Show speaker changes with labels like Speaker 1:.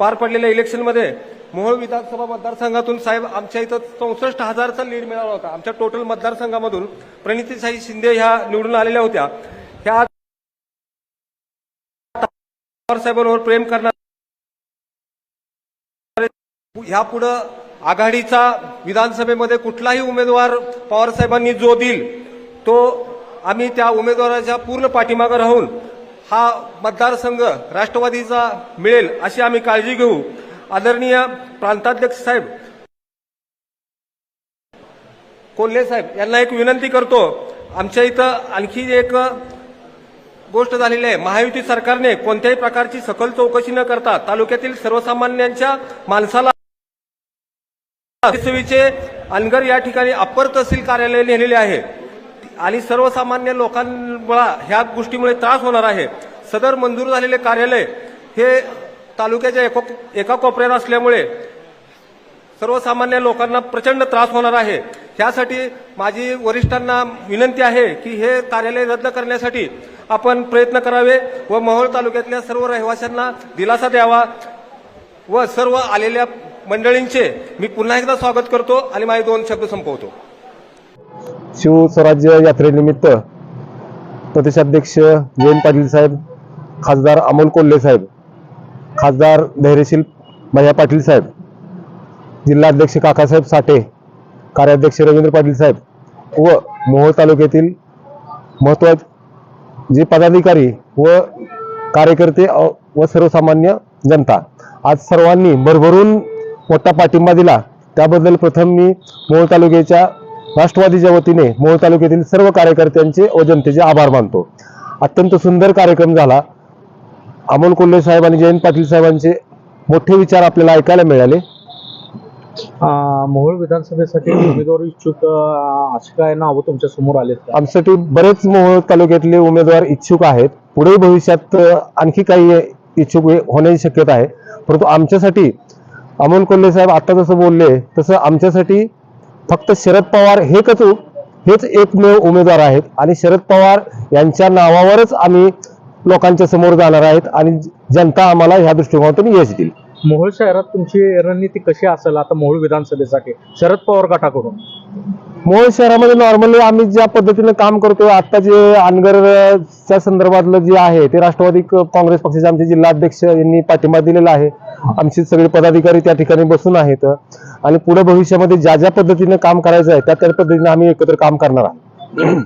Speaker 1: पार पडलेल्या इलेक्शनमध्ये मोहोळ विधानसभा मतदारसंघातून साहेब आमच्या इथं चौसष्ट हजारचा लीड मिळाला होता. आमच्या टोटल मतदारसंघामधून प्रणितीसाई शिंदे ह्या निवडून आलेल्या होत्या. ह्या साहेबांवर प्रेम करणार ह्यापुढं आघाडीचा विधानसभेमध्ये कुठलाही उमेदवार पवारसाहेबांनी जो देईल तो आम्ही त्या उमेदवाराच्या पूर्ण पाठीमागं राहून हा मतदारसंघ राष्ट्रवादीचा मिळेल अशी आम्ही काळजी घेऊ. आदरणीय प्रांताध्यक्ष साहेब कोल्हे साहेब यांना एक विनंती करतो. आमच्या इथं आणखी एक गोष्ट झालेली आहे. महायुती सरकारने कोणत्याही प्रकारची सकल चौकशी न करता तालुक्यातील सर्वसामान्यांच्या माणसाला सेवेचे अनगर या ठिकाणी अप्पर तहसील कार्यालय नेलेले आहे. आणि सर्वसामान्य लोकांना ह्या गोष्टीमुळे त्रास होणार आहे. सदर मंजूर झालेले कार्यालय हे तालुक्याच्या एको एका कोपऱ्यात असल्यामुळे सर्वसामान्य लोकांना प्रचंड त्रास होणार आहे. त्यासाठी माझी वरिष्ठांना विनंती आहे की हे कार्यालय रद्द करण्यासाठी आपण प्रयत्न करावे व मोहोळ तालुक्यातल्या सर्व रहिवाशांना दिलासा द्यावा व सर्व आलेल्या मंडळींचे मी पुन्हा एकदा स्वागत करतो आणि माझे दोन शब्द संपवतो.
Speaker 2: शिवस्वराज्य यात्रेनिमित्त प्रदेशाध्यक्ष जयंत पाटील साहेब खासदार अमोल कोल्हे साहेब खासदार धैर्यशील भैया पाटील साहेब जिल्हाध्यक्ष काकासाहेब साठे कार्याध्यक्ष रवींद्र पाटील साहेब व मोहोळ तालुक्यातील महत्त्वाचे जे पदाधिकारी व कार्यकर्ते व सर्वसामान्य जनता. आज सर्वांनी भरभरून मोठा पाठिंबा दिला. त्याबद्दल प्रथम मी मोहोळ तालुक्याच्या राष्ट्रवादीच्या वतीने मोहोळ तालुक्यातील सर्व कार्यकर्त्यांचे व जनतेचे आभार मानतो. अत्यंत सुंदर कार्यक्रम झाला. अमोल कोल्हे साहेब आणि जयंत पाटील साहेबांचे मोठे विचार आपल्याला ऐकायला मिळाले.
Speaker 3: मोहोळ विधानसभेसाठी उमेदवार इच्छुक अं, अशी काय नावं तुमच्यासमोर आलेत का?
Speaker 2: आमच्यासाठी बरेच मोहोळ तालुक्यातले उमेदवार इच्छुक आहेत. पुढे भविष्यात आणखी काही इच्छुक होण्याची शक्यता आहे. परंतु आमच्यासाठी अमोल कोल्हे साहेब आता जसं बोलले तसं आमच्यासाठी फक्त शरद पवार हे कच हेच एकमेव उमेदवार आहेत. आणि शरद पवार यांच्या नावावरच आम्ही लोकांच्या समोर जाणार आहेत आणि जनता आम्हाला ह्या दृष्टिकोनातून यश देईल.
Speaker 3: मोहोळ शहरात तुमची रणनीती कशी असेल? आता मोहोळ विधानसभेसाठी. शरद पवार गटाकडून.
Speaker 2: मोहोळ शहरामध्ये नॉर्मली आम्ही ज्या पद्धतीने काम करतो आता जे अनगरच्या संदर्भातलं जे आहे ते राष्ट्रवादी काँग्रेस पक्षाचे आमचे जिल्हाध्यक्ष यांनी पाठिंबा दिलेला आहे. आमचे सगळे पदाधिकारी त्या ठिकाणी बसून आहेत. आणि पुढे भविष्यामध्ये ज्या ज्या पद्धतीने काम करायचं आहे त्या त्या पद्धतीने आम्ही एकत्र काम करणार आहोत.